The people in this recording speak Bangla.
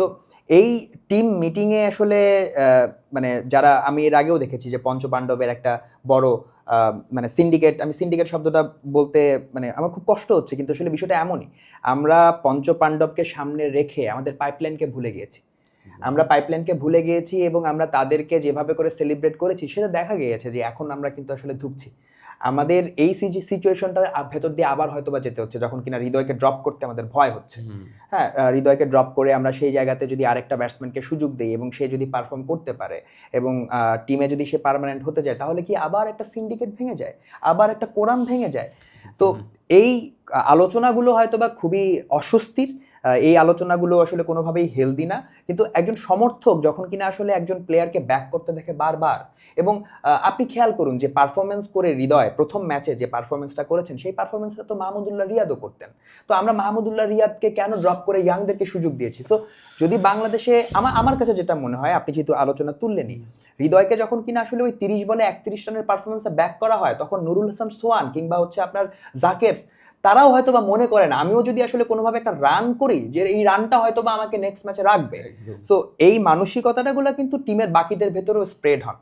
তো এই টিম মিটিংয়ে আসলে মানে যারা আমি এর আগেও দেখেছি যে পঞ্চপাণ্ডবের একটা বড় মানে সিন্ডিকেট আমি সিন্ডিকেট শব্দটা বলতে মানে আমার খুব কষ্ট হচ্ছে কিন্তু আসলে বিষয়টা এমনই। আমরা পঞ্চপাণ্ডবকে সামনে রেখে আমাদের পাইপলাইনকে ভুলে গিয়েছি। আমরা পাইপলাইনকে ভুলে গিয়েছি এবং আমরা তাদেরকে যেভাবে করে সেলিব্রেট করেছি সেটা দেখা গিয়েছে যে এখন আমরা কিন্তু আসলে ধুকছি। আমাদের এই সিচুয়েশনটা ভেতর দিয়ে আবার হয়তো বা যেতে হচ্ছে যখন কিনা হৃদয়কে ড্রপ করতে আমাদের ভয় হচ্ছে। হ্যাঁ হৃদয়কে ড্রপ করে আমরা সেই জায়গাতে যদি আরেকটা ব্যাটসম্যানকে সুযোগ দিই এবং সে যদি পারফর্ম করতে পারে এবং টিমে যদি সে পারমানেন্ট হতে যায় তাহলে কি আবার একটা সিন্ডিকেট ভেঙে যায়? আবার একটা কোরাম ভেঙে যায়? তো এই আলোচনাগুলো হয়তো বা খুবই অস্বস্তির এই আলোচনাগুলো আসলে কোনোভাবেই হেলদি না। কিন্তু একজন সমর্থক যখন কিনা আসলে একজন প্লেয়ারকে ব্যাক করতে দেখে বারবার, এবং আপনি খেয়াল করুন যে পারফরমেন্স করে হৃদয়, প্রথম ম্যাচে যে পারফরমেন্সটা করেছেন, সেই পারফরমেন্সটা তো মাহমুদুল্লাহ রিয়াদও করতেন। তো আমরা মাহমুদুল্লাহ রিয়াদকে কেন ড্রপ করে ইয়াংদেরকে সুযোগ দিয়েছি? সো যদি বাংলাদেশে আমার আমার কাছে যেটা মনে হয়, আপনি যেহেতু আলোচনা তুললেনই, হৃদয়কে যখন কিনা আসলে ওই তিরিশ বলে একত্রিশ রানের পারফরমেন্সে ব্যাক করা হয়, তখন নুরুল হাসান সোয়ান কিংবা হচ্ছে আপনার জাকের তারাও হয়তো বা মনে করে না। আমিও যদি আসলে কোনোভাবে একটা রান করি যে এই রানটা হয়তো বা আমাকে নেক্সট ম্যাচে রাখবে। সো এই মানসিকতাটাগুলো কিন্তু টিমের বাকিদের ভেতরেও স্প্রেড হন